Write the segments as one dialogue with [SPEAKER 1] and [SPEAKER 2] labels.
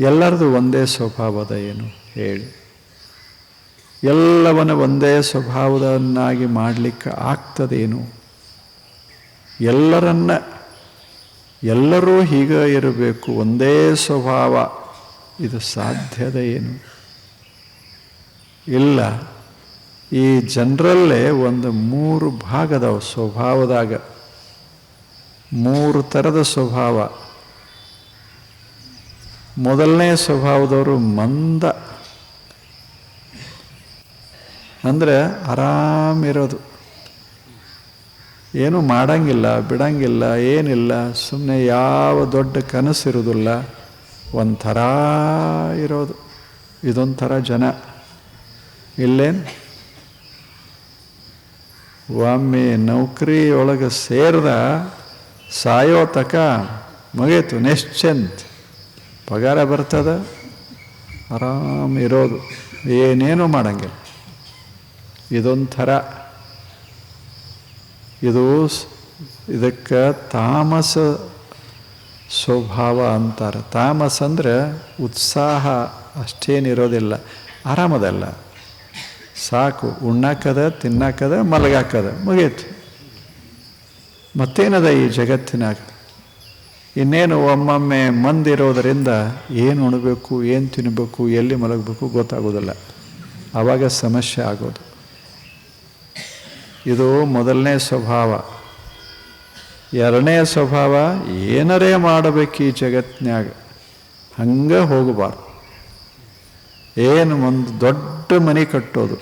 [SPEAKER 1] ಎಲ್ಲರದು ಒಂದೇ ಸ್ವಭಾವದ ಏನು? ಹೇಳಿ. ಎಲ್ಲವನ್ನು ಒಂದೇ ಸ್ವಭಾವದನ್ನಾಗಿ ಮಾಡಲಿಕ್ಕೆ ಆಗ್ತದೇನು? ಎಲ್ಲರನ್ನ, ಎಲ್ಲರೂ ಹೀಗೆ ಇರಬೇಕು, ಒಂದೇ ಸ್ವಭಾವ, ಇದು ಸಾಧ್ಯದ ಏನು? ಇಲ್ಲ. ಈ ಜನರಲ್ಲೇ ಒಂದು ಮೂರು ಭಾಗದವು ಸ್ವಭಾವದಾಗ, ಮೂರು ಥರದ ಸ್ವಭಾವ. ಮೊದಲನೇ ಸ್ವಭಾವದವರು ಮಂದ. ಅಂದರೆ ಆರಾಮಿರೋದು. ಏನು ಮಾಡಂಗಿಲ್ಲ, ಬಿಡಂಗಿಲ್ಲ, ಏನಿಲ್ಲ ಸುಮ್ಮನೆ ಯಾವ ದೊಡ್ಡ ಕನಸಿರೋದಿಲ್ಲ ಒಂಥರ ಇರೋದು. ಇದೊಂಥರ ಜನ. ಇಲ್ಲೇನು? ಒಮ್ಮೆ ನೌಕರಿ ಒಳಗೆ ಸೇರಿದ ಸಾಯೋ ತಕ ಮುಗೀತು ನಿಶ್ಚಿಂತ್. ಪಗಾರ ಬರ್ತದ? ಆರಾಮ್ ಇರೋದು. ಏನೇನು ಮಾಡಂಗಿಲ್ಲ. ಇದೊಂಥರ. ಇದು ಇದಕ್ಕೆ ತಾಮಸ ಸ್ವಭಾವ ಅಂತಾರೆ. ತಾಮಸ ಅಂದರೆ ಉತ್ಸಾಹ ಅಷ್ಟೇನಿರೋದಿಲ್ಲ. ಆರಾಮದಲ್ಲ. ಸಾಕು. ಉಣ್ಣಾಕದ, ತಿನ್ನಾಕದ, ಮಲಗಾಕದ ಮುಗೀತು. ಮತ್ತೇನದ ಈ ಜಗತ್ತಿನಾಗ? ಇನ್ನೇನು ಒಮ್ಮೊಮ್ಮೆ ಮಂದಿರೋದರಿಂದ ಏನು ಉಣಬೇಕು, ಏನು ತಿನ್ನಬೇಕು ಎಲ್ಲಿ ಮಲಗಬೇಕು ಗೊತ್ತಾಗೋದಿಲ್ಲ. ಆವಾಗ ಸಮಸ್ಯೆ ಆಗೋದು. ಇದು ಮೊದಲನೇ ಸ್ವಭಾವ. ಎರಡನೇ ಸ್ವಭಾವ, ಏನರೇ ಮಾಡಬೇಕು ಈ ಜಗತ್ತಿನಾಗ ಹಂಗೆ ಹೋಗಬಾರ್ದು. ಏನು ಒಂದು ದೊಡ್ಡ ಮನೆ ಕಟ್ಟೋದು,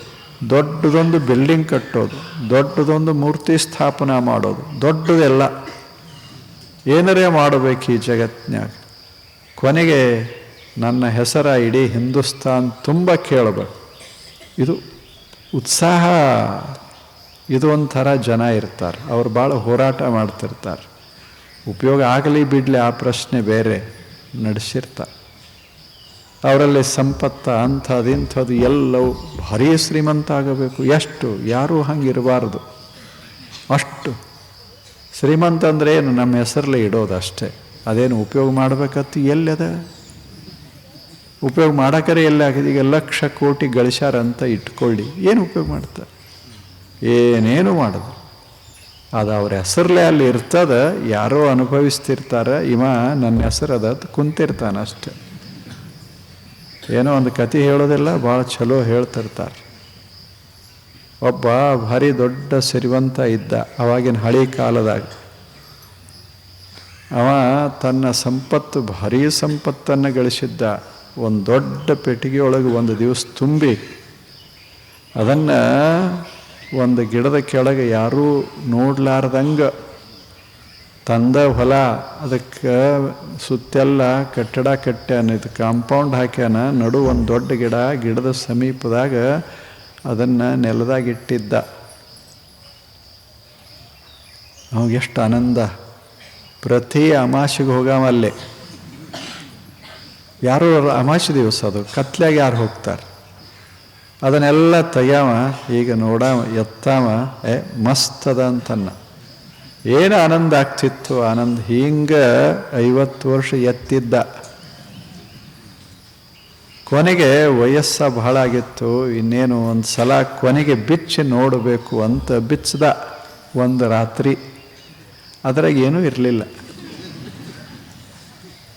[SPEAKER 1] ದೊಡ್ಡದೊಂದು ಬಿಲ್ಡಿಂಗ್ ಕಟ್ಟೋದು, ದೊಡ್ಡದೊಂದು ಮೂರ್ತಿ ಸ್ಥಾಪನೆ ಮಾಡೋದು, ದೊಡ್ಡದೆಲ್ಲ. ಏನರೇ ಮಾಡಬೇಕು ಈ ಜಗತ್ತಿನಾಗ ಕೊನೆಗೆ ನನ್ನ ಹೆಸರ ಇಡೀ ಹಿಂದೂಸ್ತಾನ್ ತುಂಬ ಕೇಳಬೇಕು. ಇದು ಉತ್ಸಾಹ, ಇದು ಒಂಥರ ಜನ ಇರ್ತಾರೆ. ಅವ್ರು ಭಾಳ ಹೋರಾಟ ಮಾಡ್ತಿರ್ತಾರೆ. ಉಪಯೋಗ ಆಗಲಿ ಬಿಡಲಿ ಆ ಪ್ರಶ್ನೆ ಬೇರೆ ನಡೆಸಿರ್ತಾರೆ. ಅವರಲ್ಲಿ ಸಂಪತ್ತ ಅಂಥದ್ದು, ಇಂಥದ್ದು ಎಲ್ಲವೂ ಭಾರೀ ಶ್ರೀಮಂತ ಆಗಬೇಕು. ಎಷ್ಟು? ಯಾರೂ ಹಂಗಿರಬಾರ್ದು ಅಷ್ಟು. ಶ್ರೀಮಂತ ಅಂದರೆ ಏನು? ನಮ್ಮ ಹೆಸರಲ್ಲೇ ಇಡೋದು ಅಷ್ಟೇ. ಅದೇನು ಉಪಯೋಗ ಮಾಡ್ಬೇಕತ್ತು? ಎಲ್ಲದ ಉಪಯೋಗ ಮಾಡೋಕ್ಕರೆ ಎಲ್ಲ ಆಗಿದೆ? ಈಗ ಲಕ್ಷ ಕೋಟಿ ಗಳಿಸ್ಯಾರ ಅಂತ ಇಟ್ಕೊಳ್ಳಿ. ಏನು ಉಪಯೋಗ ಮಾಡ್ತಾರೆ ಏನೇನು ಮಾಡೋದು? ಅದು ಅವ್ರ ಹೆಸರಲ್ಲೇ ಅಲ್ಲಿ ಇರ್ತದ. ಯಾರೋ ಅನುಭವಿಸ್ತಿರ್ತಾರೆ. ಇವ ನನ್ನ ಹೆಸರು ಅದ ಕುಂತಿರ್ತಾನೆ ಅಷ್ಟೆ ಏನೋ ಒಂದು ಕತೆ ಹೇಳೋದಿಲ್ಲ, ಭಾಳ ಚಲೋ ಹೇಳ್ತಿರ್ತಾರೆ. ಒಬ್ಬ ಭಾರಿ ದೊಡ್ಡ ಸಿರಿವಂತ ಇದ್ದ, ಅವಾಗಿನ ಹಳಿ ಕಾಲದಾಗ. ಅವ ತನ್ನ ಸಂಪತ್ತು, ಭಾರೀ ಸಂಪತ್ತನ್ನು ಗಳಿಸಿದ್ದ, ಒಂದು ದೊಡ್ಡ ಪೆಟ್ಟಿಗೆಯೊಳಗೆ ಒಂದು ದಿವಸ ತುಂಬಿ, ಅದನ್ನು ಒಂದು ಗಿಡದ ಕೆಳಗೆ ಯಾರೂ ನೋಡ್ಲಾರ್ದಂಗೆ ತಂದ ಹೊಲ, ಅದಕ್ಕೆ ಸುತ್ತೆಲ್ಲ ಕಟ್ಟಡ ಕಟ್ಟ್ಯಾನ, ಇದು ಕಾಂಪೌಂಡ್ ಹಾಕ್ಯಾನ, ನಡು ಒಂದು ದೊಡ್ಡ ಗಿಡ, ಗಿಡದ ಸಮೀಪದಾಗ ಅದನ್ನು ನೆಲದಾಗಿಟ್ಟಿದ್ದ. ಅವಾಗ ಎಷ್ಟು ಆನಂದ. ಪ್ರತಿ ಅಮಾಸಿಗೆ ಹೋಗಾಮಲ್ಲೇ ಯಾರು ಅಮಾಶೆ ದಿವಸ ಅದು, ಕತ್ಲಾಗ ಯಾರು ಹೋಗ್ತಾರೆ. ಅದನ್ನೆಲ್ಲ ತೆಗ್ಯಾವ ಈಗ ನೋಡಾವ ಎತ್ತಾವ ಏ ಮಸ್ತ್ ಅದ ಅಂತನ್ನ. ಏನು ಆನಂದ ಆಗ್ತಿತ್ತು, ಆನಂದ ಹಿಂಗೆ ಐವತ್ತು ವರ್ಷ ಎತ್ತಿದ್ದ. ಕೊನೆಗೆ ವಯಸ್ಸ ಬಹಳ ಆಗಿತ್ತು ಇನ್ನೇನು ಒಂದು ಸಲ ಕೊನೆಗೆ ಬಿಚ್ಚಿ ನೋಡಬೇಕು ಅಂತ ಬಿಚ್ಚದ ಒಂದು ರಾತ್ರಿ. ಅದ್ರಾಗ ಏನೂ ಇರಲಿಲ್ಲ.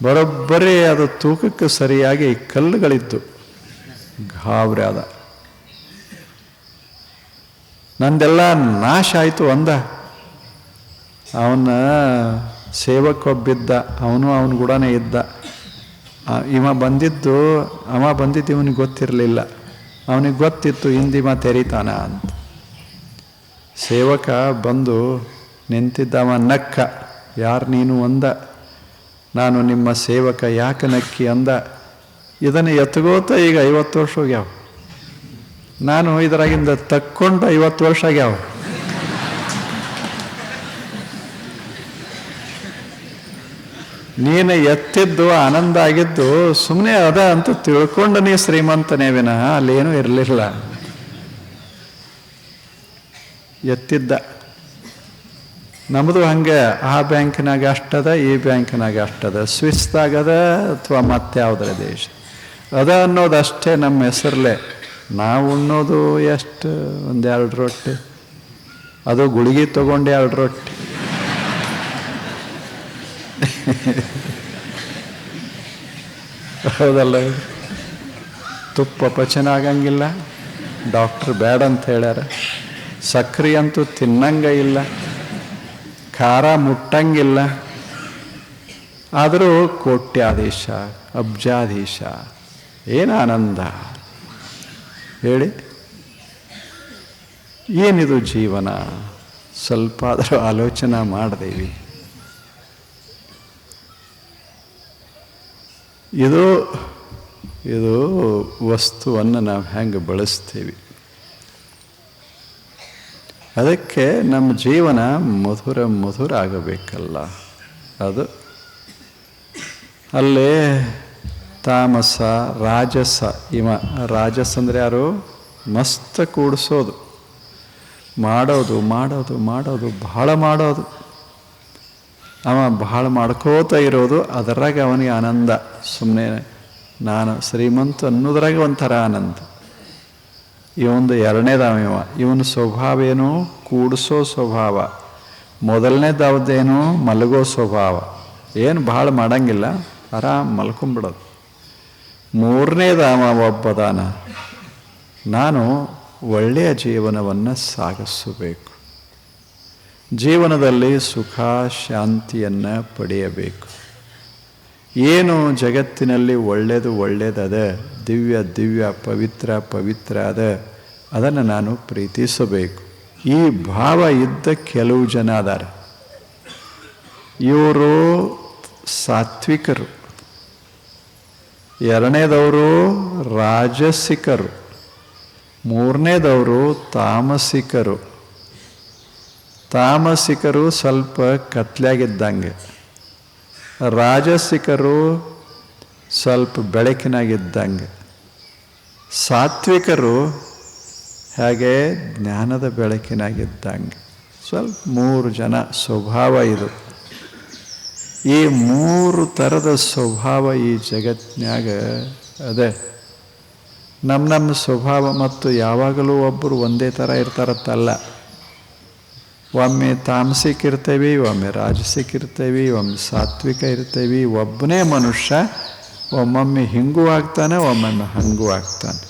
[SPEAKER 1] ಬರೋಬ್ಬರಿ ಅದು ತೂಕಕ್ಕೆ ಸರಿಯಾಗಿ ಕಲ್ಲುಗಳಿತ್ತು. ಗಾಬರಿ ಆದ ನಂದೆಲ್ಲ ನಾಶ ಆಯಿತು ಅಂದ. ಅವನ ಸೇವಕ್ಕೊಬ್ಬಿದ್ದ, ಅವನು ಅವನು ಕೂಡ ಇದ್ದ. ಇವ ಬಂದಿದ್ದು, ಅವ ಬಂದಿದ್ದು ಇವನಿಗೆ ಗೊತ್ತಿರಲಿಲ್ಲ. ಅವನಿಗೆ ಗೊತ್ತಿತ್ತು ಹಿಂದಿಮ ತೆರಿತಾನ ಅಂತ. ಸೇವಕ ಬಂದು ನಿಂತಿದ್ದವ ನಕ್ಕ. ಯಾರು ನೀನು ಅಂದ? ನಾನು ನಿಮ್ಮ ಸೇವಕ ಯಾಕೆ ನಕ್ಕಿ ಅಂದ? ಇದನ್ನು ಎತ್ಕೋತ ಈಗ ಐವತ್ತು ವರ್ಷ ಹೋಗ್ಯಾವ. ನಾನು ಇದರಾಗಿಂದ ತಕ್ಕೊಂಡು ಐವತ್ತು ವರ್ಷ ಆಗ್ಯಾವ. ನೀನು ಎತ್ತಿದ್ದು, ಆನಂದ ಆಗಿದ್ದು ಸುಮ್ಮನೆ ಅದ ಅಂತ ತಿಳ್ಕೊಂಡು ನೀ ಶ್ರೀಮಂತನೇ ವಿನಃ ಅಲ್ಲೇನೂ ಇರಲಿಲ್ಲ. ಎತ್ತಿದ್ದ. ನಮ್ಮದು ಹಂಗೆ, ಆ ಬ್ಯಾಂಕಿನಾಗ ಅಷ್ಟದ, ಈ ಬ್ಯಾಂಕಿನಾಗ ಅಷ್ಟದ. ಸ್ವಿಸ್ದಾಗದ ಅಥವಾ ಮತ್ಯಾವುದ್ರ ದೇಶ? ಅದ ಅನ್ನೋದಷ್ಟೇ ನಮ್ಮ ಹೆಸರಲ್ಲೇ ನಾವು ಉಣ್ಣೋದು ಎಷ್ಟು? ಒಂದೆರಡು ರೊಟ್ಟಿ. ಅದು ಗುಳಿಗೆ ತಗೊಂಡು ಎರಡು ರೊಟ್ಟಿ. ಹೌದಲ್ಲ? ತುಪ್ಪ ಪಚನ ಆಗಂಗಿಲ್ಲ ಡಾಕ್ಟ್ರ್ ಬೇಡ ಅಂತ ಹೇಳ್ಯಾರ. ಸಕ್ರೆ ಅಂತೂ ತಿನ್ನಂಗ ಇಲ್ಲ. ಖಾರ ಮುಟ್ಟಂಗಿಲ್ಲ. ಆದರೂ ಕೋಟ್ಯಾಧೀಶ, ಅಬ್ಜಾಧೀಶ, ಏನು ಆನಂದ? ಹೇಳಿ. ಏನಿದು ಜೀವನ? ಸ್ವಲ್ಪ ಆದರೂ ಆಲೋಚನೆ ಮಾಡಿದೀವಿ. ಇದು ಇದು ವಸ್ತುವನ್ನು ನಾವು ಹೆಂಗೆ ಬಳಸ್ತೀವಿ. ಅದಕ್ಕೆ ನಮ್ಮ ಜೀವನ ಮಧುರ ಮಧುರ ಆಗಬೇಕಲ್ಲ. ಅದು ಅಲ್ಲೇ ತಾಮಸ, ರಾಜಸ ಇಮ ರಾಜಸ ಅಂದರೆ ಯಾರು? ಮಸ್ತ್ ಕೂಡಿಸೋದು. ಮಾಡೋದು ಮಾಡೋದು ಮಾಡೋದು ಬಹಳ ಮಾಡೋದು. ಅವ ಬಹಳ ಮಾಡ್ಕೋತಾ ಇರೋದು ಅದರಾಗ ಅವನಿಗೆ ಆನಂದ. ಸುಮ್ಮನೆ ನಾನು ಶ್ರೀಮಂತ ಅನ್ನೋದ್ರಾಗ ಒಂಥರ ಆನಂದ. ಇವೊಂದು ಎರಡನೇದವ ಇವ ಇವನ ಸ್ವಭಾವ ಏನು? ಕೂಡಿಸೋ ಸ್ವಭಾವ. ಮೊದಲನೇದವದ್ದೇನು ಮಲಗೋ ಸ್ವಭಾವ. ಏನು ಭಾಳ ಮಾಡಂಗಿಲ್ಲ. ಆರಾಮ್ ಮಲ್ಕೊಂಬಿಡೋದು. ಮೂರನೇದವ ಒಬ್ಬದಾನ. ನಾನು ಒಳ್ಳೆಯ ಜೀವನವನ್ನು ಸಾಗಿಸಬೇಕು. ಜೀವನದಲ್ಲಿ ಸುಖ, ಶಾಂತಿಯನ್ನು ಪಡೆಯಬೇಕು. ಏನು ಜಗತ್ತಿನಲ್ಲಿ ಒಳ್ಳೆಯದು ಒಳ್ಳೆಯದದ ದಿವ್ಯ ದಿವ್ಯ ಪವಿತ್ರ ಪವಿತ್ರ ಅದ, ಅದನ್ನು ನಾನು ಪ್ರೀತಿಸಬೇಕು. ಈ ಭಾವ ಇದ್ದ ಕೆಲವು ಜನ ಅದಾರ. ಇವರು ಸಾತ್ವಿಕರು. ಎರಡನೇದವರು ರಾಜಸಿಕರು. ಮೂರನೇದವರು ತಾಮಸಿಕರು. ತಾಮಸಿಕರು ಸ್ವಲ್ಪ ಕತ್ಲಾಗಿದ್ದಂಗೆ, ರಾಜಸಿಕರು ಸ್ವಲ್ಪ ಬೆಳಕಿನಾಗಿದ್ದಂಗೆ, ಸಾತ್ವಿಕರು ಹಾಗೆ ಜ್ಞಾನದ ಬೆಳಕಿನಾಗಿದ್ದಂಗೆ. ಸ್ವಲ್ಪ ಮೂರು ಜನ ಸ್ವಭಾವ ಇದು. ಈ ಮೂರು ಥರದ ಸ್ವಭಾವ ಈ ಜಗತ್ತಿನಾಗ ಅದೇ. ನಮ್ಮ ನಮ್ಮ ಸ್ವಭಾವ ಮತ್ತು ಯಾವಾಗಲೂ ಒಬ್ಬರು ಒಂದೇ ಥರ ಇರ್ತಾರತ್ತಲ್ಲ. ಒಮ್ಮೆ ತಾಮಸಿಕ ಇರ್ತೇವೆ ಒಮ್ಮೆ ರಾಜಸಿಕ ಇರ್ತೇವೆ ಒಮ್ಮೆ ಸಾತ್ವಿಕ ಇರ್ತೇವೆ ಒಬ್ಬನೇ ಮನುಷ್ಯ, ಒಮ್ಮೊಮ್ಮೆ ಹಿಂಗೂ ಆಗ್ತಾನೆ, ಒಮ್ಮೊಮ್ಮೆ ಹಂಗೂ ಆಗ್ತಾನೆ.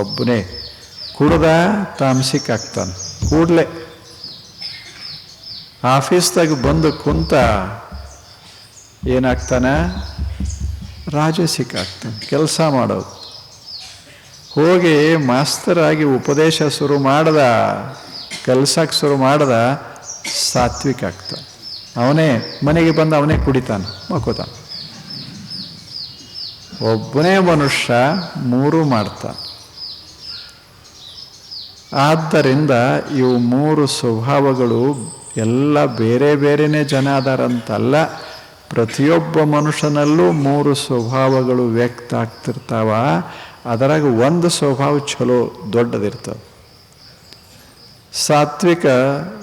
[SPEAKER 1] ಒಬ್ಬನೇ ಕುಡ್ದ ತಾಮಸಿಕ ಆಗ್ತಾನೆ. ಕೂಡಲೇ ಆಫೀಸ್ದಾಗ ಬಂದು ಕುಂತ ಏನಾಗ್ತಾನೆ? ರಾಜಸಿಕ ಆಗ್ತಾನೆ, ಕೆಲಸ ಮಾಡೋದು. ಹೋಗಿ ಮಾಸ್ತರಾಗಿ ಉಪದೇಶ ಶುರು ಮಾಡ್ದ ಕಲ್ಸಕ್ಕೆ ಶುರು ಮಾಡಿದ ಸಾತ್ವಿಕ ಆಗ್ತಾನೆ ಅವನೇ ಮನೆಗೆ ಬಂದು ಅವನೇ ಕುಡಿತಾನೆ ಮಕ್ಕೋತಾನೆ ಒಬ್ಬನೇ ಮನುಷ್ಯ ಮೂರು ಮಾಡ್ತಾನೆ. ಆದ್ದರಿಂದ ಇವು ಮೂರು ಸ್ವಭಾವಗಳು ಎಲ್ಲ ಬೇರೆ ಬೇರೆನೇ ಜನ ಅದಾರಂತಲ್ಲ, ಪ್ರತಿಯೊಬ್ಬ ಮನುಷ್ಯನಲ್ಲೂ ಮೂರು ಸ್ವಭಾವಗಳು ವ್ಯಕ್ತ ಆಗ್ತಿರ್ತಾವ. ಅದರಾಗ ಒಂದು ಸ್ವಭಾವ ಚಲೋ ದೊಡ್ಡದಿರ್ತವೆ ಸಾತ್ವಿಕ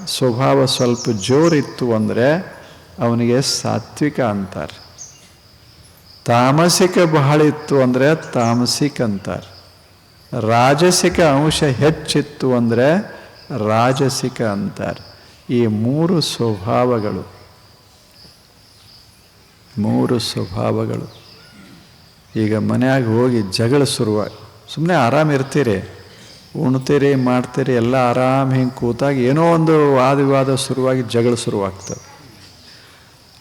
[SPEAKER 1] ಸ್ವಭಾವ ಸ್ವಲ್ಪ ಜೋರಿತ್ತು ಅಂದರೆ ಅವನಿಗೆ ಸಾತ್ವಿಕ ಅಂತಾರೆ. ತಾಮಸಿಕ ಬಹಳ ಇತ್ತು ಅಂದರೆ ತಾಮಸಿಕ ಅಂತಾರೆ. ರಾಜಸಿಕ ಅಂಶ ಹೆಚ್ಚಿತ್ತು ಅಂದರೆ ರಾಜಸಿಕ ಅಂತಾರೆ. ಈ ಮೂರು ಸ್ವಭಾವಗಳು. ಮೂರು ಸ್ವಭಾವಗಳು. ಈಗ ಮನೆಯಾಗ ಹೋಗಿ ಜಗಳ ಶುರುವಾಗಿ ಸುಮ್ಮನೆ ಆರಾಮ ಇರ್ತೀರಿ. ಉಣ್ತೀರಿ, ಮಾಡ್ತೀರಿ, ಎಲ್ಲ ಆರಾಮ್ ಹಿಂಗೆ ಕೂತಾಗ ಏನೋ ಒಂದು ವಾದ ವಿವಾದ ಶುರುವಾಗಿ ಜಗಳ ಶುರುವಾಗ್ತದೆ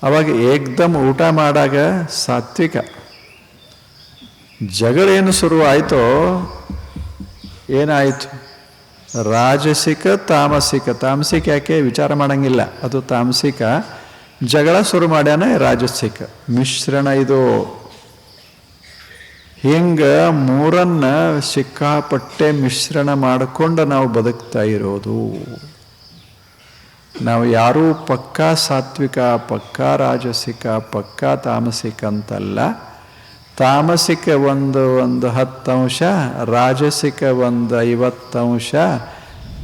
[SPEAKER 1] ಅವಾಗ ಏಕ್ದಮ್ ಊಟ ಮಾಡಾಗ ಸಾತ್ವಿಕ. ಜಗಳ ಏನು ಶುರುವಾಯಿತೋ, ಏನಾಯಿತು? ರಾಜಸಿಕ, ತಾಮಸಿಕ. ತಾಮಸಿಕ ಯಾಕೆ? ವಿಚಾರ ಮಾಡಂಗಿಲ್ಲ. ಅದು ತಾಮಸಿಕ. ಜಗಳ ಶುರು ಮಾಡ್ಯಾನ ರಾಜಸಿಕ. ಮಿಶ್ರಣ ಇದು. ಹಿಂಗೆ ಮೂರನ್ನ ಸಿಕ್ಕಾಪಟ್ಟೆ ಮಿಶ್ರಣ ಮಾಡಿಕೊಂಡು ನಾವು ಬದುಕ್ತಾ ಇರೋದು. ನಾವು ಯಾರೂ ಪಕ್ಕಾ ಸಾತ್ವಿಕ, ಪಕ್ಕಾ ರಾಜಸಿಕ, ಪಕ್ಕಾ ತಾಮಸಿಕ ಅಂತಲ್ಲ. ತಾಮಸಿಕ ಒಂದು ಒಂದು ಅಂಶ, ರಾಜಸಿಕ ಒಂದು ಐವತ್ತು ಅಂಶ,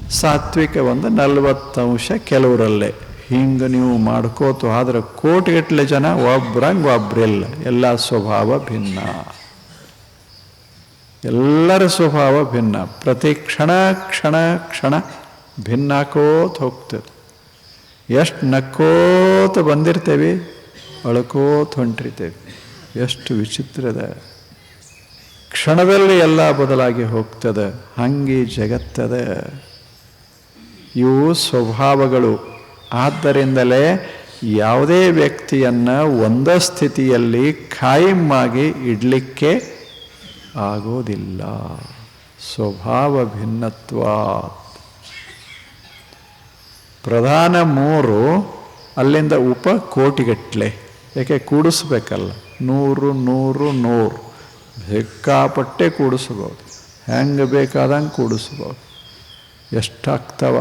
[SPEAKER 1] ಸಾತ್ವಿಕ ಒಂದು ನಲವತ್ತು ಅಂಶ ಕೆಲವರಲ್ಲೇ. ಹಿಂಗೆ ನೀವು ಮಾಡ್ಕೋತು ಆದ್ರೆ ಕೋಟಿಗಟ್ಟಲೆ ಜನ ಒಬ್ರಂಗೆ ಒಬ್ರಿಲ್ಲ. ಎಲ್ಲ ಸ್ವಭಾವ ಭಿನ್ನ. ಎಲ್ಲರ ಸ್ವಭಾವ ಭಿನ್ನ. ಪ್ರತಿ ಕ್ಷಣ ಕ್ಷಣ ಕ್ಷಣ ಭಿನ್ನಾಕೋತ್ ಹೋಗ್ತದೆ. ಎಷ್ಟು ನಕ್ಕೋತ ಬಂದಿರ್ತೇವೆ, ಅಳ್ಕೋತ ಹೊಂಟಿರ್ತೇವೆ. ಎಷ್ಟು ವಿಚಿತ್ರದ. ಕ್ಷಣದಲ್ಲಿ ಎಲ್ಲ ಬದಲಾಗಿ ಹೋಗ್ತದೆ, ಹಂಗೆ ಜಗತ್ತದ. ಇವು ಸ್ವಭಾವಗಳು. ಆದ್ದರಿಂದಲೇ ಯಾವುದೇ ವ್ಯಕ್ತಿಯನ್ನು ಒಂದ ಸ್ಥಿತಿಯಲ್ಲಿ ಖಾಯಮ್ಮಾಗಿ ಇಡಲಿಕ್ಕೆ ಆಗೋದಿಲ್ಲ. ಸ್ವಭಾವ ಭಿನ್ನತ್ವ ಪ್ರಧಾನ ಮೂರು, ಅಲ್ಲಿಂದ ಉಪ ಕೋಟಿಗಟ್ಟಲೆ ಯಾಕೆ ಕೂಡಿಸ್ಬೇಕಲ್ಲ? ನೂರು ನೂರು ನೂರು. ಬೇಕಾಪಟ್ಟೆ ಕೂಡಿಸ್ಬೋದು. ಹೆಂಗೆ ಬೇಕಾದಂಗೆ ಕೂಡಿಸ್ಬೋದು. ಎಷ್ಟಾಗ್ತವ?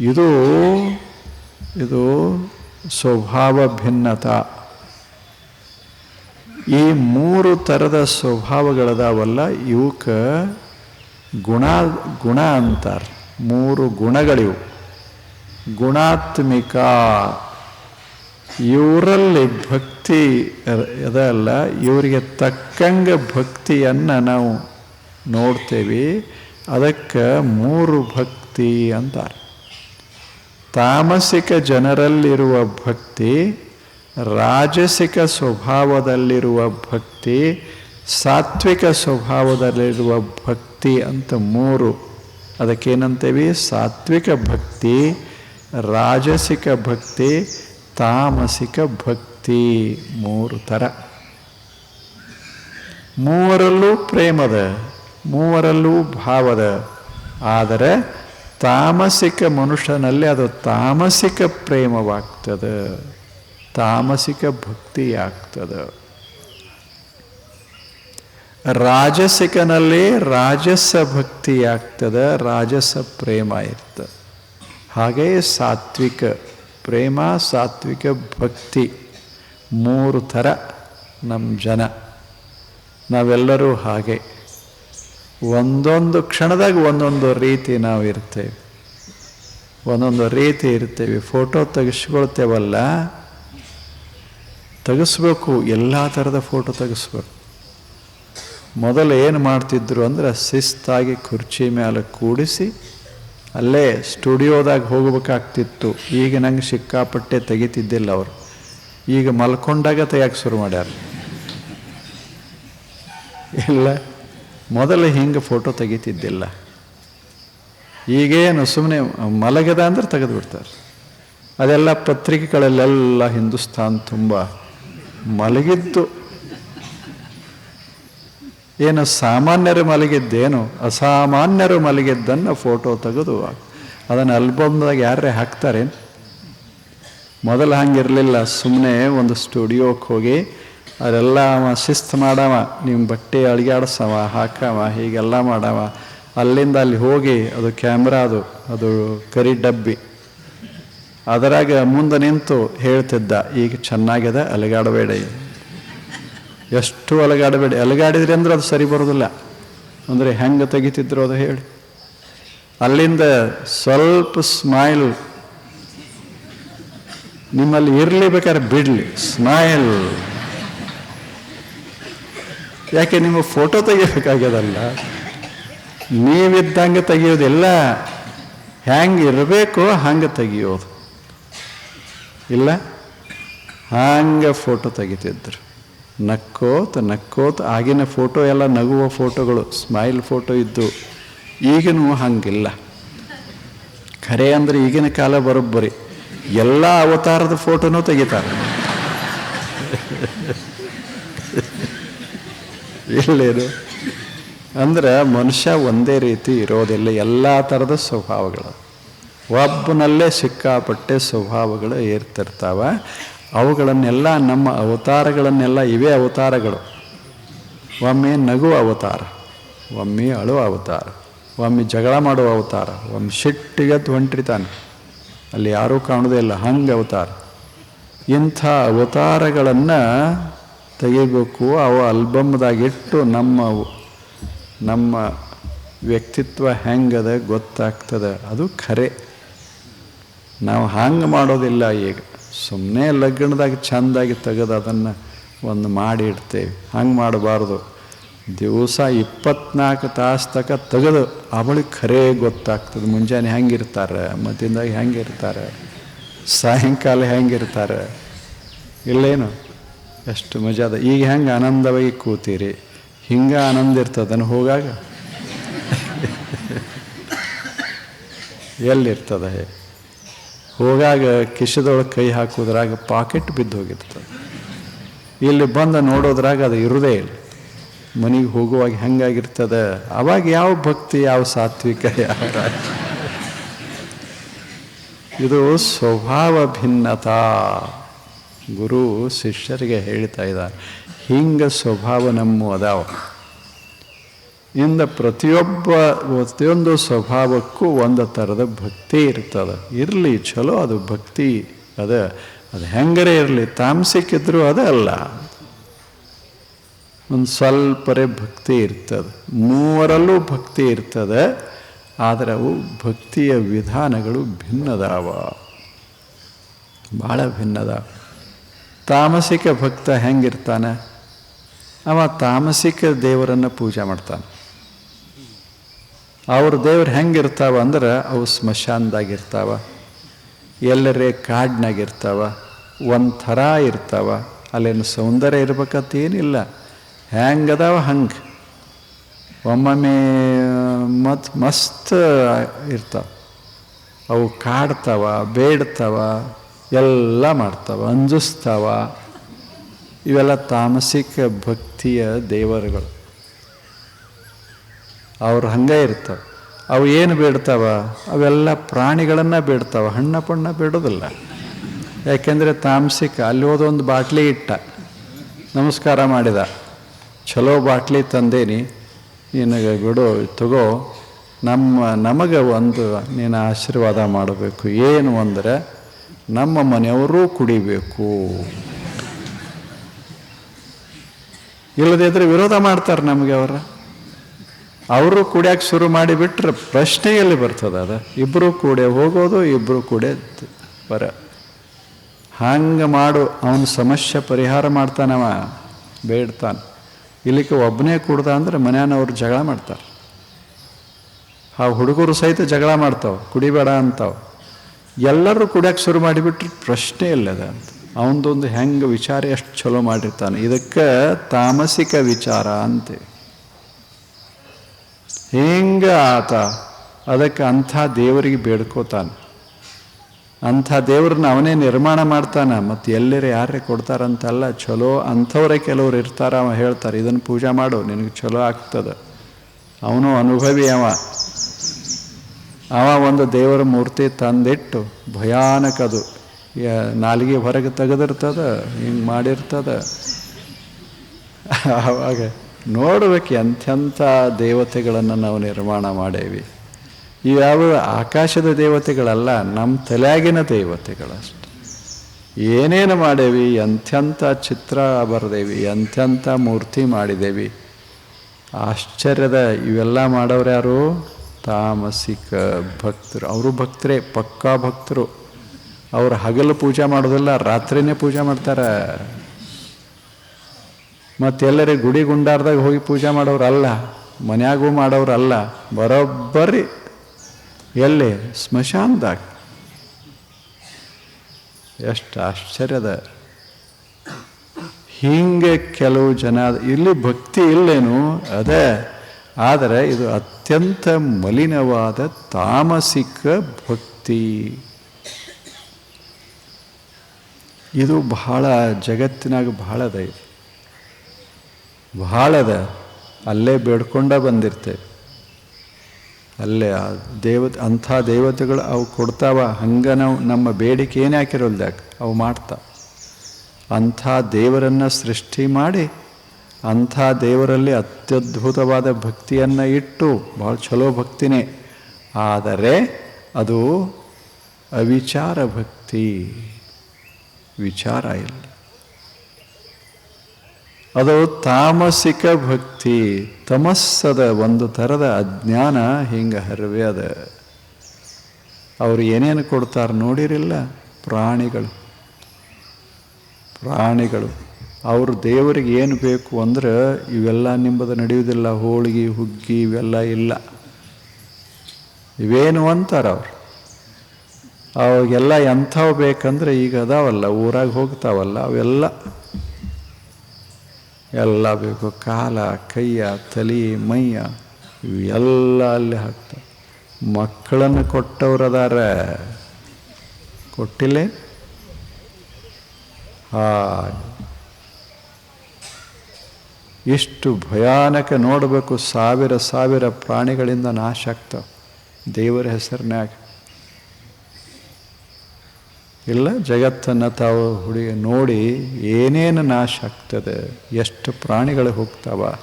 [SPEAKER 1] ಇದು ಇದು ಸ್ವಭಾವ ಭಿನ್ನತ. ಈ ಮೂರು ಥರದ ಸ್ವಭಾವಗಳದಾವಲ್ಲ ಇವಕ್ಕೆ ಗುಣ ಗುಣ ಅಂತಾರೆ. ಮೂರು ಗುಣಗಳಿವು. ಗುಣಾತ್ಮಿಕ. ಇವರಲ್ಲಿ ಭಕ್ತಿ ಅದಲ್ಲ ಇವರಿಗೆ ತಕ್ಕಂಗೆ ಭಕ್ತಿಯನ್ನು ನಾವು ನೋಡ್ತೇವೆ. ಅದಕ್ಕೆ ಮೂರು ಭಕ್ತಿ ಅಂತಾರೆ. ತಾಮಸಿಕ ಜನರಲ್ಲಿರುವ ಭಕ್ತಿ ರಾಜಸಿಕ ಸ್ವಭಾವದಲ್ಲಿರುವ ಭಕ್ತಿ, ಸಾತ್ವಿಕ ಸ್ವಭಾವದಲ್ಲಿರುವ ಭಕ್ತಿ ಅಂತ ಮೂರು. ಅದಕ್ಕೇನಂತೇವಿ? ಸಾತ್ವಿಕ ಭಕ್ತಿ, ರಾಜಸಿಕ ಭಕ್ತಿ, ತಾಮಸಿಕ ಭಕ್ತಿ ಮೂರು ಥರ. ಮೂವರಲ್ಲೂ ಪ್ರೇಮದ, ಮೂವರಲ್ಲೂ ಭಾವದ. ಆದರೆ ತಾಮಸಿಕ ಮನುಷ್ಯನಲ್ಲಿ ಅದು ತಾಮಸಿಕ ಪ್ರೇಮವಾಗ್ತದೆ. ತಾಮಸಿಕ ಭಕ್ತಿಯಾಗ್ತದೆ. ರಾಜಸಿಕನಲ್ಲಿ ರಾಜಸ ಭಕ್ತಿಯಾಗ್ತದೆ, ರಾಜಸ ಪ್ರೇಮ ಇರ್ತದೆ ಹಾಗೆಯೇ ಸಾತ್ವಿಕ ಪ್ರೇಮ, ಸಾತ್ವಿಕ ಭಕ್ತಿ, ಮೂರು ಥರ ನಮ್ಮ ಜನ. ನಾವೆಲ್ಲರೂ ಹಾಗೆ. ಒಂದೊಂದು ಕ್ಷಣದಾಗ ಒಂದೊಂದು ರೀತಿ ನಾವು ಇರ್ತೇವೆ. ಒಂದೊಂದು ರೀತಿ ಇರ್ತೇವೆ. ಫೋಟೋ ತೆಗೆಸ್ಕೊಳ್ತೇವಲ್ಲ ತೆಗೆಸ್ಬೇಕು, ಎಲ್ಲ ಥರದ ಫೋಟೋ ತೆಗೆಸ್ಬೇಕು. ಮೊದಲು ಏನು ಮಾಡ್ತಿದ್ರು ಅಂದ್ರೆ ಶಿಸ್ತಾಗಿ ಕುರ್ಚಿ ಮೇಲೆ ಕೂಡಿಸಿ ಅಲ್ಲೇ ಸ್ಟುಡಿಯೋದಾಗ ಹೋಗಬೇಕಾಗ್ತಿತ್ತು. ಈಗ ನಂಗೆ ಸಿಕ್ಕಾಪಟ್ಟೆ ತೆಗಿತಿದ್ದಿಲ್ಲ ಅವರು. ಈಗ ಮಲ್ಕೊಂಡಾಗ ತೆಗಿಯೋಕೆ ಶುರು ಮಾಡ್ಯಾರ. ಇಲ್ಲ, ಮೊದಲು ಹಿಂಗೆ ಫೋಟೋ ತೆಗಿತಿದ್ದಿಲ್ಲ. ಈಗೇನು ಸುಮ್ಮನೆ ಮಲಗದ ಅಂದ್ರೆ ತೆಗೆದು ಬಿಡ್ತಾರೆ ಅದೆಲ್ಲ ಪತ್ರಿಕೆಗಳಲ್ಲೆಲ್ಲ ಹಿಂದೂಸ್ತಾನ್ ತುಂಬ ಮಲಗಿದ್ದು ಏನು ಸಾಮಾನ್ಯರು ಮಲಗಿದ್ದೇನು? ಅಸಾಮಾನ್ಯರು ಮಲಗಿದ್ದನ್ನು ಫೋಟೋ ತೆಗೆದು ಅದನ್ನು ಆಲ್ಬಮ್ದಾಗ ಯಾರೇ ಹಾಕ್ತಾರೆ? ಮೊದಲು ಹಂಗಿರಲಿಲ್ಲ ಸುಮ್ಮನೆ ಒಂದು ಸ್ಟುಡಿಯೋಕ್ಕೆ ಹೋಗಿ, ಅದೆಲ್ಲ ಅವ ಶಿಸ್ತು ಮಾಡವ ನಿಮ್ಮ ಬಟ್ಟೆ ಅಳಿಗಾಡ್ಸವ ಹಾಕವ, ಹೀಗೆಲ್ಲ ಮಾಡವ. ಅಲ್ಲಿಂದ ಅಲ್ಲಿ ಹೋಗಿ, ಅದು ಕ್ಯಾಮ್ರಾ ಅದು ಅದು ಕರಿ ಡಬ್ಬಿ. ಅದರಾಗ ಮುಂದೆ ನಿಂತು ಹೇಳ್ತಿದ್ದ, ಈಗ ಚೆನ್ನಾಗಿದೆ ಅಲಗಾಡಬೇಡ ಎಷ್ಟು ಅಲಗಾಡಬೇಡಿ, ಅಲಗಾಡಿದ್ರಿ ಅಂದ್ರೆ ಅದು ಸರಿ ಬರೋದಿಲ್ಲ. ಅಂದರೆ ಹೆಂಗೆ ತೆಗಿತಿದ್ರು ಅದು ಹೇಳಿ. ಅಲ್ಲಿಂದ ಸ್ವಲ್ಪ ಸ್ಮೈಲ್ ನಿಮ್ಮಲ್ಲಿ ಇರಲಿ ಬೇಕಾದ್ರೆ ಬಿಡಲಿ ಸ್ಮೈಲ್ ಯಾಕೆ ನಿಮ್ಮ ಫೋಟೋ ತೆಗಿಬೇಕಾಗ್ಯದಲ್ಲ? ನೀವಿದ್ದಂಗೆ ತೆಗಿಯೋದಿಲ್ಲ. ಹೆಂಗೆ ಇರಬೇಕು ಹಂಗೆ ತೆಗಿಯೋದು. ಇಲ್ಲ? ಹಂಗೆ ಫೋಟೋ ತೆಗಿತಿದ್ರು. ನಕ್ಕೋತ ನಕ್ಕೋತ, ಆಗಿನ ಫೋಟೋ ಎಲ್ಲ ನಗುವ ಫೋಟೋಗಳು ಸ್ಮೈಲ್ ಫೋಟೋ ಇದ್ದು ಈಗಿನೂ ಹಂಗಿಲ್ಲ. ಖರೆ ಅಂದರೆ ಈಗಿನ ಕಾಲ ಬರೋಬ್ಬರಿ. ಎಲ್ಲ ಅವತಾರದ ಫೋಟೋನೂ ತೆಗಿತಾರೆ. ಇಲ್ಲೇನು? ಅಂದ್ರೆ ಮನುಷ್ಯ ಒಂದೇ ರೀತಿ ಇರೋದಿಲ್ಲ. ಎಲ್ಲ ಥರದ ಸ್ವಭಾವಗಳು. ಒಬ್ಬನಲ್ಲೇ ಸಿಕ್ಕಾಪಟ್ಟೆ ಸ್ವಭಾವಗಳು ಏರ್ತಿರ್ತಾವ. ಅವುಗಳನ್ನೆಲ್ಲ ನಮ್ಮ ಅವತಾರಗಳನ್ನೆಲ್ಲ ಇವೇ ಅವತಾರಗಳು. ಒಮ್ಮೆ ನಗುವ ಅವತಾರ, ಒಮ್ಮೆ ಅಳು ಅವತಾರ, ಒಮ್ಮೆ ಜಗಳ ಮಾಡುವ ಅವತಾರ, ಒಮ್ಮೆ ಸಿಟ್ಟಿಗೆ ಹೊಂಟಿರ್ತಾನೆ ಅಲ್ಲಿ ಯಾರೂ ಕಾಣೋದೇ ಇಲ್ಲ, ಹಂಗೆ ಅವತಾರ. ಇಂಥ ಅವತಾರಗಳನ್ನು ತೆಗಿಬೇಕು ಅವು ಆಲ್ಬಮ್ದಾಗಿಟ್ಟು ನಮ್ಮ ನಮ್ಮ ವ್ಯಕ್ತಿತ್ವ ಹೆಂಗದ ಗೊತ್ತಾಗ್ತದೆ, ಅದು ಖರೆ. ನಾವು ಹಂಗೆ ಮಾಡೋದಿಲ್ಲ ಈಗ. ಸುಮ್ಮನೆ ಲಗ್ನದಾಗ ಚೆಂದಾಗಿ ತೆಗೆದು ಅದನ್ನು ಒಂದು ಮಾಡಿ ಇಡ್ತೇವೆ. ಹಂಗೆ ಮಾಡಬಾರ್ದು. ದಿವಸ ಇಪ್ಪತ್ನಾಲ್ಕು ತಾಸು ತಕ ತೆಗೆದು ಅವಳಿಗೆ ಖರೆ ಗೊತ್ತಾಗ್ತದೆ. ಮುಂಜಾನೆ ಹೆಂಗಿರ್ತಾರೆ? ಹೆಂಗೆ ಹೆಂಗಿರ್ತಾರೆ? ಸಾಯಂಕಾಲ ಹೆಂಗಿರ್ತಾರೆ? ಇಲ್ಲೇನು? ಎಷ್ಟು ಮಜಾ ಅದ. ಈಗ ಹೆಂಗೆ ಆನಂದವಾಗಿ ಕೂತೀರಿ? ಹಿಂಗೆ ಆನಂದ ಇರ್ತದನು ಹೋಗಾಗ? ಎಲ್ಲಿರ್ತದೆ ಹೋಗಾಗ ಕಿಶದೊಳಗೆ ಕೈ ಹಾಕೋದ್ರಾಗ ಪಾಕೆಟ್ ಬಿದ್ದು ಹೋಗಿರ್ತದೆ. ಇಲ್ಲಿ ಬಂದು ನೋಡೋದ್ರಾಗ ಅದು ಇರುವುದೇ ಇಲ್ಲ. ಮನೆಗೆ ಹೋಗುವಾಗ ಹೆಂಗಾಗಿರ್ತದೆ? ಅವಾಗ ಯಾವ ಭಕ್ತಿ, ಯಾವ ಸಾತ್ವಿಕ, ಯಾವ ಇದು ಸ್ವಭಾವ ಭಿನ್ನತಾ. ಗುರು ಶಿಷ್ಯರಿಗೆ ಹೇಳ್ತಾ ಇದ್ದಾರೆ. ಹಿಂಗೆ ಸ್ವಭಾವ ನಮ್ಮ ಅದಾವ. ಇಂದ ಪ್ರತಿಯೊಬ್ಬ ಪ್ರತಿಯೊಂದು ಸ್ವಭಾವಕ್ಕೂ ಒಂದು ಥರದ ಭಕ್ತಿ ಇರ್ತದೆ. ಇರಲಿ ಚಲೋ ಅದು ಭಕ್ತಿ ಅದ. ಅದು ಹೆಂಗರೇ ಇರಲಿ ತಾಮಸಿಕ್ಕಿದ್ರು ಅಲ್ಲ. ಒಂದು ಸ್ವಲ್ಪರೇ ಭಕ್ತಿ ಇರ್ತದೆ. ಮೂವರಲ್ಲೂ ಭಕ್ತಿ ಇರ್ತದೆ. ಆದರೆ ಅವು ಭಕ್ತಿಯ ವಿಧಾನಗಳು ಭಿನ್ನದಾವ. ಭಾಳ ಭಿನ್ನದ ತಾಮಸಿಕ ಭಕ್ತ ಹೆಂಗಿರ್ತಾನೆ? ಅವ ತಾಮಸಿಕ ದೇವರನ್ನು ಪೂಜೆ ಮಾಡ್ತಾನೆ. ಅವ್ರ ದೇವ್ರು ಹೆಂಗಿರ್ತಾವ ಅಂದ್ರೆ ಅವು ಸ್ಮಶಾನದಾಗಿರ್ತಾವ. ಎಲ್ಲರೇ ಕಾಡಿನಾಗಿರ್ತಾವ. ಒಂಥರ ಇರ್ತಾವ. ಅಲ್ಲೇನು ಸೌಂದರ್ಯ ಇರ್ಬೇಕಂತ ಏನಿಲ್ಲ ಹೆಂಗದಾವ ಹಂಗೆ? ಒಮ್ಮೊಮ್ಮೆ ಮತ್ತು ಮಸ್ತ್ ಇರ್ತಾವ. ಅವು ಕಾಡ್ತಾವ, ಬೇಡ್ತಾವ, ಎಲ್ಲ ಮಾಡ್ತಾವ, ಅಂಜಿಸ್ತಾವ. ಇವೆಲ್ಲ ತಾಮಸಿಕ ಭಕ್ತಿಯ ದೇವರುಗಳು. ಅವ್ರು ಹಂಗೆ ಇರ್ತಾವೆ. ಅವು ಏನು ಬೇಡ್ತಾವ? ಅವೆಲ್ಲ ಪ್ರಾಣಿಗಳನ್ನು ಬೇಡ್ತಾವ. ಹಣ್ಣ ಪಣ್ಣ ಬೇಡೋದಿಲ್ಲ. ಯಾಕೆಂದರೆ ತಾಮಸಿಕ, ಅಲ್ಲಿ ಹೋದೊಂದು ಬಾಟ್ಲಿ ಇಟ್ಟ. ನಮಸ್ಕಾರ ಮಾಡಿದ. ಚಲೋ ಬಾಟ್ಲಿ ತಂದೇನಿ. ನಿನಗೆ ಬಿಡು ತಗೋ. ನಮ್ಮ, ನಮಗೆ ಒಂದು ನೀನು ಆಶೀರ್ವಾದ ಮಾಡಬೇಕು. ಏನು ಅಂದರೆ, ನಮ್ಮ ಮನೆಯವರು ಕುಡಿಬೇಕು. ಇಲ್ಲದಿದ್ದರೆ ವಿರೋಧ ಮಾಡ್ತಾರೆ ನಮಗೆ ಅವರ. ಅವರು ಕುಡಿಯೋಕೆ ಶುರು ಮಾಡಿಬಿಟ್ರೆ ಪ್ರಶ್ನೆ ಎಲ್ಲಿ ಬರ್ತದೆ ಅದು. ಇಬ್ಬರು ಕೂಡೆ ಹೋಗೋದು ಇಬ್ಬರು ಕೂಡೆ ಬರ. ಹಂಗೆ ಮಾಡು, ಅವನ ಸಮಸ್ಯೆ ಪರಿಹಾರ ಮಾಡ್ತಾನವ ಬೇಡ್ತಾನೆ. ಇಲ್ಲಿಕ್ಕೆ ಒಬ್ಬನೇ ಕುಡ್ದ ಅಂದ್ರೆ ಮನೆಯವ್ರು ಜಗಳ ಮಾಡ್ತಾರೆ. ಆ ಹುಡುಗರು ಸಹಿತ ಜಗಳ ಮಾಡ್ತಾವೆ, ಕುಡಿಬೇಡ ಅಂತಾವೆ. ಎಲ್ಲರೂ ಕುಡಿಯೋಕೆ ಶುರು ಮಾಡಿಬಿಟ್ರೆ ಪ್ರಶ್ನೆ ಇಲ್ಲದ ಅಂತ. ಅವನದೊಂದು ಹೆಂಗೆ ವಿಚಾರ ಎಷ್ಟು ಚಲೋ ಮಾಡಿರ್ತಾನೆ. ಇದಕ್ಕೆ ತಾಮಸಿಕ ವಿಚಾರ ಅಂತೆ. ಹೆಂಗೆ ಆತ? ಅದಕ್ಕೆ ಅಂಥ ದೇವರಿಗೆ ಬೇಡ್ಕೋತಾನೆ. ಅಂಥ ದೇವ್ರನ್ನ ಅವನೇ ನಿರ್ಮಾಣ ಮಾಡ್ತಾನೆ ಮತ್ತು ಎಲ್ಲರೇ ಯಾರೇ ಕೊಡ್ತಾರಂತಲ್ಲ ಚಲೋ ಅಂಥವರೇ ಕೆಲವ್ರು ಇರ್ತಾರ, ಅವ ಹೇಳ್ತಾರೆ, ಇದನ್ನು ಪೂಜೆ ಮಾಡು, ನಿನಗೆ ಚಲೋ ಆಗ್ತದೆ. ಅವನು ಅನುಭವಿ ಅವ. ಅವ ಒಂದು ದೇವರ ಮೂರ್ತಿ ತಂದಿಟ್ಟು ಭಯಾನಕದು. ನಾಲಿಗೆ ಹೊರಗೆ ತೆಗೆದಿರ್ತದ, ಹಿಂಗೆ ಮಾಡಿರ್ತದ. ಆವಾಗ ನೋಡ್ಬೇಕು ಎಂಥೆಂಥ ದೇವತೆಗಳನ್ನು ನಾವು ನಿರ್ಮಾಣ ಮಾಡೇವಿ. ಇವ್ಯಾವ ಆಕಾಶದ ದೇವತೆಗಳಲ್ಲ, ನಮ್ಮ ತಲೆಯಾಗಿನ ದೇವತೆಗಳಷ್ಟೆ. ಏನೇನು ಮಾಡೇವಿ, ಎಂಥೆಂಥ ಚಿತ್ರ ಬರೆದೇವಿ, ಎಂಥೆಂಥ ಮೂರ್ತಿ ಮಾಡಿದೇವಿ. ಆಶ್ಚರ್ಯದ ಇವೆಲ್ಲ ಮಾಡೋರು ಯಾರು? ತಾಮಸಿಕ ಭಕ್ತರು. ಅವರು ಭಕ್ತರೇ, ಪಕ್ಕಾ ಭಕ್ತರು. ಅವರು ಹಗಲು ಪೂಜೆ ಮಾಡೋದಿಲ್ಲ, ರಾತ್ರಿನೇ ಪೂಜೆ ಮಾಡ್ತಾರೆ. ಮತ್ತೆಲ್ಲರೇ ಗುಡಿ ಗುಂಡಾರ್ದಾಗ ಹೋಗಿ ಪೂಜೆ ಮಾಡೋರಲ್ಲ, ಮನ್ಯಾಗೂ ಮಾಡೋರಲ್ಲ, ಬರೋಬ್ಬರಿ. ಎಲ್ಲಿ? ಸ್ಮಶಾನದಾಗ. ಎಷ್ಟು ಆಶ್ಚರ್ಯದ ಹೀಗೆ ಕೆಲವು ಜನ, ಇಲ್ಲಿ ಭಕ್ತಿ ಇಲ್ಲೇನು? ಅದೇ. ಆದರೆ ಇದು ಅತ್ಯಂತ ಮಲಿನವಾದ ತಾಮಸಿಕ ಭಕ್ತಿ. ಇದು ಬಹಳ ಜಗತ್ತಿನಾಗ ಬಹಳ ಇದು ಬಹಳ ಅದ ಅಲ್ಲೇ ಬೇಡ್ಕೊಂಡ ಬಂದಿರ್ತೇವೆ. ಅಲ್ಲೇ ಆ ದೇವತೆ, ಅಂಥ ದೇವತೆಗಳು ಅವು ಕೊಡ್ತಾವ, ಹಂಗೆ ನಾವು ನಮ್ಮ ಬೇಡಿಕೆ ಏನು ಹಾಕಿರೋಲ್ದಾಕ ಅವು ಮಾಡ್ತಾವ. ಅಂಥ ದೇವರನ್ನು ಸೃಷ್ಟಿ ಮಾಡಿ, ಅಂಥ ದೇವರಲ್ಲಿ ಅತ್ಯದ್ಭುತವಾದ ಭಕ್ತಿಯನ್ನು ಇಟ್ಟು ಭಾಳ ಚಲೋ ಭಕ್ತಿನೇ. ಆದರೆ ಅದು ಅವಿಚಾರ ಭಕ್ತಿ, ವಿಚಾರ ಇಲ್ಲ. ಅದು ತಾಮಸಿಕ ಭಕ್ತಿ, ತಮಸ್ಸದ ಒಂದು ಥರದ ಅಜ್ಞಾನ ಹಿಂಗೆ ಹರವೆ ಅದ. ಅವ್ರು ಏನೇನು ಕೊಡ್ತಾರೆ ನೋಡಿರಿಲ್ಲ? ಪ್ರಾಣಿಗಳು. ಪ್ರಾಣಿಗಳು. ಅವರು ದೇವರಿಗೆ ಏನು ಬೇಕು ಅಂದ್ರೆ ಇವೆಲ್ಲ ನಿಂಬದ ನಡೆಯುವುದಿಲ್ಲ ಹೋಳಿಗೆ, ಹುಗ್ಗಿ ಇವೆಲ್ಲ ಇಲ್ಲ. ಇವೇನು ಅಂತಾರೆ ಅವರು? ಅವಾಗೆಲ್ಲ ಎಂಥವು ಬೇಕಂದ್ರೆ ಈಗ ಅದಾವಲ್ಲ, ಊರಾಗ ಹೋಗ್ತಾವಲ್ಲ ಅವೆಲ್ಲ. ಎಲ್ಲ ಬೇಕು. ಕಾಲ, ಕೈಯ, ತಲೆ, ಮೈಯ, ಇವೆಲ್ಲ ಅಲ್ಲಿ ಹಾಕ್ತಾರೆ. ಮಕ್ಕಳನ್ನು ಕೊಟ್ಟವ್ರದಾರ. ಕೊಟ್ಟಿಲ್ಲ? ಹಾಗೆ. ಎಷ್ಟು ಭಯಾನಕ ನೋಡಬೇಕು. ಸಾವಿರ ಸಾವಿರ ಪ್ರಾಣಿಗಳಿಂದ ನಾಶ ಆಗ್ತಾವೆ. ದೇವರ ಹೆಸರಿನಾಗ ಇಲ್ಲ, ಜಗತ್ತನ್ನು ತಾವು ಹುಡಿ, ನೋಡಿ ಏನೇನು ನಾಶ ಆಗ್ತದೆ, ಎಷ್ಟು ಪ್ರಾಣಿಗಳು ಹೋಗ್ತಾವ,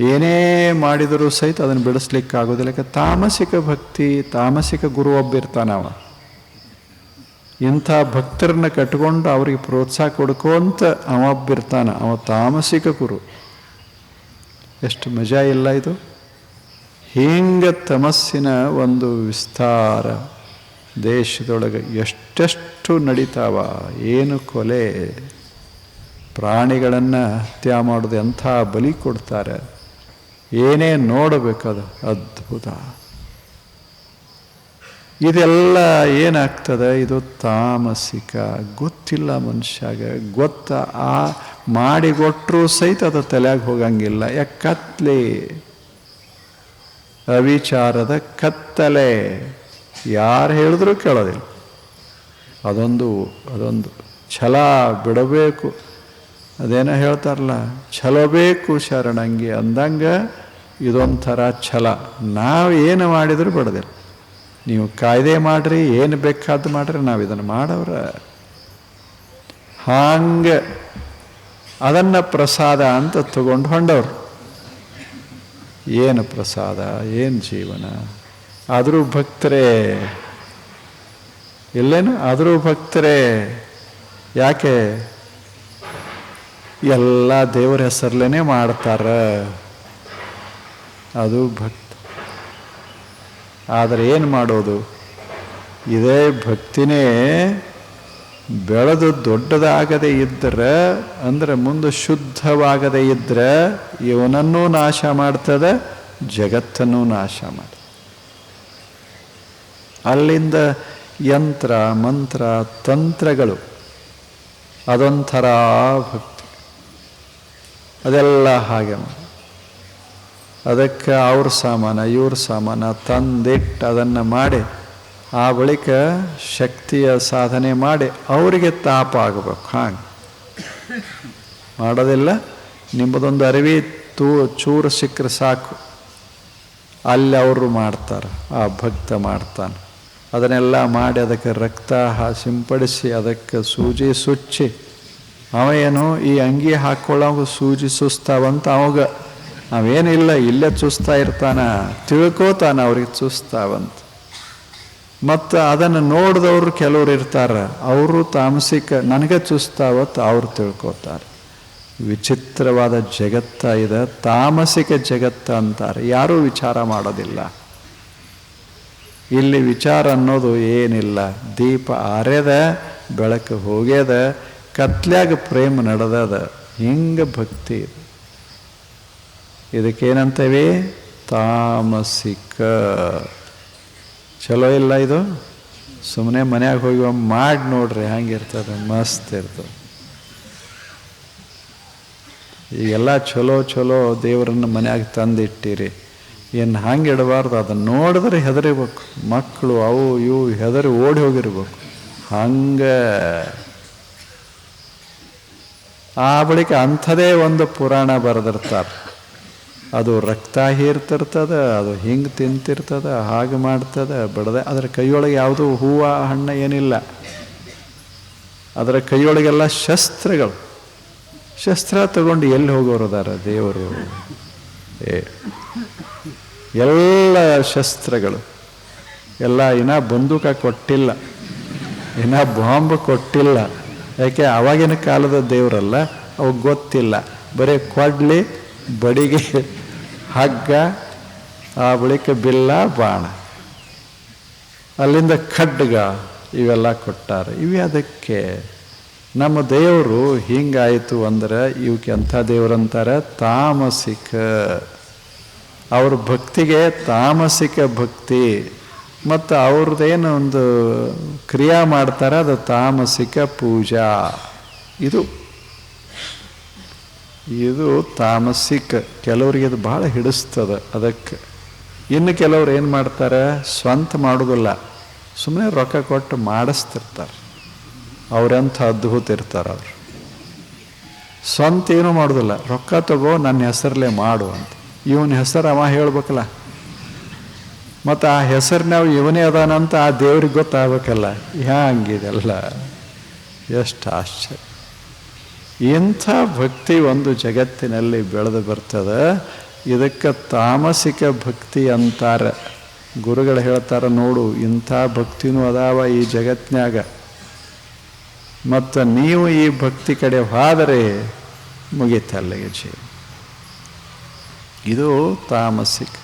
[SPEAKER 1] ಏನೇ ಮಾಡಿದರೂ ಸಹಿತ ಅದನ್ನು ಬಿಡಿಸ್ಲಿಕ್ಕೆ ಆಗೋದಿಲ್ಲ. ತಾಮಸಿಕ ಭಕ್ತಿ, ತಾಮಸಿಕ ಗುರು ಒಬ್ಬ ಅವ. ಇಂಥ ಭಕ್ತರನ್ನ ಕಟ್ಕೊಂಡು ಅವ್ರಿಗೆ ಪ್ರೋತ್ಸಾಹ ಕೊಡ್ಕೊಂತ ಅವ ಒಬ್ಬ ಇರ್ತಾನ. ಅವ ತಾಮಸಿಕ ಗುರು. ಎಷ್ಟು ಮಜಾ ಇಲ್ಲ ಇದು. ಹಿಂಗೆ ತಮಸ್ಸಿನ ಒಂದು ವಿಸ್ತಾರ. ದೇಶದೊಳಗೆ ಎಷ್ಟೆಷ್ಟು ನಡೀತಾವ, ಏನು ಕೊಲೆ, ಪ್ರಾಣಿಗಳನ್ನು ಹತ್ಯೆ ಮಾಡೋದು ಎಂಥ ಬಲಿ ಕೊಡ್ತಾರೆ, ಏನೇ ನೋಡಬೇಕದು ಅದ್ಭುತ. ಇದೆಲ್ಲ ಏನಾಗ್ತದೆ? ಇದು ತಾಮಸಿಕ, ಗೊತ್ತಿಲ್ಲ ಮನುಷ್ಯಾಗ, ಗೊತ್ತ ಆ ಮಾಡಿಗೊಟ್ಟರು ಸಹಿತ ಅದು ತಲೆಯಾಗ ಹೋಗಂಗಿಲ್ಲ. ಯಾಕೆ ಕತ್ಲೆ, ಅವಿಚಾರದ ಕತ್ತಲೆ. ಯಾರು ಹೇಳಿದ್ರೂ ಕೇಳೋದಿಲ್ಲ. ಅದೊಂದು ಅದೊಂದು ಛಲ ಬಿಡಬೇಕು. ಅದೇನೋ ಹೇಳ್ತಾರಲ್ಲ ಛಲ ಬೇಕು ಶರಣಂಗೆ ಅಂದಂಗೆ ಇದೊಂಥರ ಛಲ. ನಾವು ಏನು ಮಾಡಿದರೂ ಬಿಡೋದಿಲ್ಲ. ನೀವು ಕಾಯ್ದೆ ಮಾಡ್ರಿ, ಏನು ಬೇಕಾದ್ದು ಮಾಡ್ರಿ, ನಾವು ಇದನ್ನು ಮಾಡವ್ರ. ಹಾಂಗೆ ಅದನ್ನು ಪ್ರಸಾದ ಅಂತ ತಗೊಂಡು ಹೊಂಡವ್ರು ಏನು ಪ್ರಸಾದ, ಏನು ಜೀವನ? ಆದರೂ ಭಕ್ತರೇ ಇಲ್ಲೇನು ಆದರೂ ಭಕ್ತರೇ, ಯಾಕೆ? ಎಲ್ಲ ದೇವರ ಹೆಸರಲ್ಲೇ ಮಾಡ್ತಾರ. ಅದು ಭಕ್ತ. ಆದರೆ ಏನು ಮಾಡೋದು? ಇದೇ ಭಕ್ತಿನೇ ಬೆಳೆದು ದೊಡ್ಡದಾಗದೇ ಇದ್ದರೆ ಅಂದರೆ ಮುಂದೆ ಶುದ್ಧವಾಗದೇ ಇದ್ದರೆ ಇವನನ್ನೂ ನಾಶ ಮಾಡ್ತದೆ, ಜಗತ್ತನ್ನೂ ನಾಶ ಮಾಡ್ತದೆ. ಅಲ್ಲಿಂದ ಯಂತ್ರ, ಮಂತ್ರ, ತಂತ್ರಗಳು, ಅದೊಂಥರ ಭಕ್ತಿ. ಅದೆಲ್ಲ ಹಾಗೆ ಅದಕ್ಕೆ ಅವ್ರ ಸಾಮಾನ, ಇವ್ರ ಸಾಮಾನ, ತಂದಿಟ್ಟು ಅದನ್ನು ಮಾಡಿ, ಆ ಬಳಿಕ ಶಕ್ತಿಯ ಸಾಧನೆ ಮಾಡಿ ಅವರಿಗೆ ತಾಪ ಆಗಬೇಕು. ಹಾಗೆ. ಮಾಡೋದಿಲ್ಲ. ನಿಮ್ಮದೊಂದು ಅರಿವಿ ತೂ, ಚೂರು ಸಿಕ್ಕರೆ ಸಾಕು. ಅಲ್ಲಿ ಅವರು ಮಾಡ್ತಾರೆ, ಆ ಭಕ್ತ ಮಾಡ್ತಾನೆ. ಅದನ್ನೆಲ್ಲ ಮಾಡಿ ಅದಕ್ಕೆ ರಕ್ತ ಸಿಂಪಡಿಸಿ, ಅದಕ್ಕೆ ಸೂಜಿ ಸುಚ್ಚಿ, ಅವ ಏನು ಈ ಅಂಗಿ ಹಾಕ್ಕೊಳ್ಳೋವಾಗ ಸೂಜಿ ಸುಸ್ತಾವಂತ ಅವಾಗ. ಅವೇನಿಲ್ಲ ಇಲ್ಲೇ ಚುಸ್ತಾ ಇರ್ತಾನ, ತಿಳ್ಕೋತಾನ ಅವ್ರಿಗೆ ಚುಸ್ತಾವಂತ. ಮತ್ತು ಅದನ್ನು ನೋಡಿದವರು ಕೆಲವ್ರು ಇರ್ತಾರೆ, ಅವರು ತಾಮಸಿಕ, ನನಗೆ ಚುಸ್ತಾವತ್ತು ಅವ್ರು ತಿಳ್ಕೊತಾರೆ. ವಿಚಿತ್ರವಾದ ಜಗತ್ತ ಇದೆ, ತಾಮಸಿಕ ಜಗತ್ತ ಅಂತಾರೆ, ಯಾರೂ ವಿಚಾರ ಮಾಡೋದಿಲ್ಲ. ಇಲ್ಲಿ ವಿಚಾರ ಅನ್ನೋದು ಏನಿಲ್ಲ. ದೀಪ ಆರ್ಯದ, ಬೆಳಕು ಹೋಗ್ಯದ ಕತ್ಲಾಗ ಪ್ರೇಮ ನಡೆದದ. ಹಿಂಗೆ ಭಕ್ತಿ ಇದೆ. ಇದಕ್ಕೇನಂತೇವೆ? ತಾಮಸಿಕ. ಚಲೋ ಇಲ್ಲ ಇದು? ಸುಮ್ಮನೆ ಮನ್ಯಾಗ ಹೋಗಿ ಮಾಡಿ ನೋಡ್ರಿ ಹಂಗಿರ್ತದೆ ಮಸ್ತ್ ಇರ್ತದೆ. ಈಗೆಲ್ಲ ಚಲೋ ಚಲೋ ದೇವರನ್ನು ಮನ್ಯಾಗ ತಂದಿಟ್ಟಿರಿ. ಏನು ಹಂಗೆ ಇಡಬಾರ್ದು, ಅದನ್ನು ನೋಡಿದ್ರೆ ಹೆದರಿಬೇಕು. ಮಕ್ಕಳು ಅವು ಇವು ಹೆದರಿ ಓಡಿ ಹೋಗಿರ್ಬೇಕು. ಹಂಗೆ. ಆ ಬಳಿಕ ಅಂಥದೇ ಒಂದು ಪುರಾಣ ಬರೆದಿರ್ತಾರೆ. ಅದು ರಕ್ತ ಹೀರ್ತಿರ್ತದೆ ಅದು ಹಿಂಗೆ ತಿಂತಿರ್ತದೆ, ಹಾಗೆ ಮಾಡ್ತದೆ, ಬಡದೆ. ಅದರ ಕೈಯೊಳಗೆ ಯಾವುದೂ ಹೂವು, ಹಣ್ಣು ಏನಿಲ್ಲ. ಅದರ ಕೈಯೊಳಗೆಲ್ಲ ಶಸ್ತ್ರಗಳು. ಶಸ್ತ್ರ ತಗೊಂಡು ಎಲ್ಲಿ ಹೋಗೋರು ಅದಾರ ದೇವರು? ಏ ಎಲ್ಲ ಶಸ್ತ್ರಗಳು. ಎಲ್ಲ ಇನ್ನ ಬಂದೂಕ ಕೊಟ್ಟಿಲ್ಲ. ಇನ್ನ ಬಾಂಬ್ ಕೊಟ್ಟಿಲ್ಲ. ಯಾಕೆ ಆವಾಗಿನ ಕಾಲದ ದೇವರಲ್ಲ? ಅವು ಗೊತ್ತಿಲ್ಲ. ಬರೀ ಕೊಡ್ಲಿ, ಬಡಿಗೆ, ಹಗ್ಗ, ಆ ಬಳಿಕ ಬಿಲ್ಲ, ಬಾಣ. ಅಲ್ಲಿಂದ ಖಡ್ಗ ಇವೆಲ್ಲ ಕೊಟ್ಟಾರೆ. ಇವೆ ಅದಕ್ಕೆ ನಮ್ಮ ದೇವರು ಹಿಂಗಾಯಿತು ಅಂದ್ರೆ ಇವಕ್ಕೆ ಅಂಥ ದೇವರಂತಾರೆ ತಾಮಸಿಕ. ಅವ್ರ ಭಕ್ತಿಗೆ ತಾಮಸಿಕ ಭಕ್ತಿ, ಮತ್ತು ಅವ್ರದ್ದೇನು ಒಂದು ಕ್ರಿಯಾ ಮಾಡ್ತಾರೆ, ಅದು ತಾಮಸಿಕ ಪೂಜಾ. ಇದು ಇದು ತಾಮಸಿಕ, ಕೆಲವರಿಗೆ ಅದು ಭಾಳ ಹಿಡಿಸ್ತದೆ ಅದಕ್ಕೆ. ಇನ್ನು ಕೆಲವ್ರು ಏನು ಮಾಡ್ತಾರೆ, ಸ್ವಂತ ಮಾಡೋದಿಲ್ಲ ಸುಮ್ಮನೆ ರೊಕ್ಕ ಕೊಟ್ಟು ಮಾಡಿಸ್ತಿರ್ತಾರೆ. ಅವರೆಂಥ ಅದ್ಭುತ ಇರ್ತಾರೆ ಅವರು. ಸ್ವಂತ ಏನೂ ಮಾಡೋದಿಲ್ಲ, ರೊಕ್ಕ ತಗೋ, ನನ್ನ ಹೆಸರಲ್ಲೇ ಮಾಡು ಅಂತ. ಇವನ ಹೆಸರು ಅವ ಹೇಳ್ಬೇಕಲ್ಲ. ಮತ್ತು ಆ ಹೆಸರಿನಾವ್ ಇವನೇ ಅದಾನಂತ ಆ ದೇವ್ರಿಗೆ ಗೊತ್ತಾಗಬೇಕಲ್ಲ. ಹ್ಯಾಂಗಿದೆಲ್ಲ ಎಷ್ಟು ಆಶ್ಚರ್ಯ. ಇಂಥ ಭಕ್ತಿ ಒಂದು ಜಗತ್ತಿನಲ್ಲಿ ಬೆಳೆದು ಬರ್ತದೆ. ಇದಕ್ಕೆ ತಾಮಸಿಕ ಭಕ್ತಿ ಅಂತಾರೆ. ಗುರುಗಳು ಹೇಳ್ತಾರೆ, ನೋಡು, ಇಂಥ ಭಕ್ತಿನೂ ಅದಾವ ಈ ಜಗತ್ನ್ಯಾಗ. ಮತ್ತು ನೀವು ಈ ಭಕ್ತಿ ಕಡೆ ಹೋದರೆ ಮುಗೀತಲ್ಲಿಗೆ ಜೀವ ಇದು ತಾಮಸಿಕ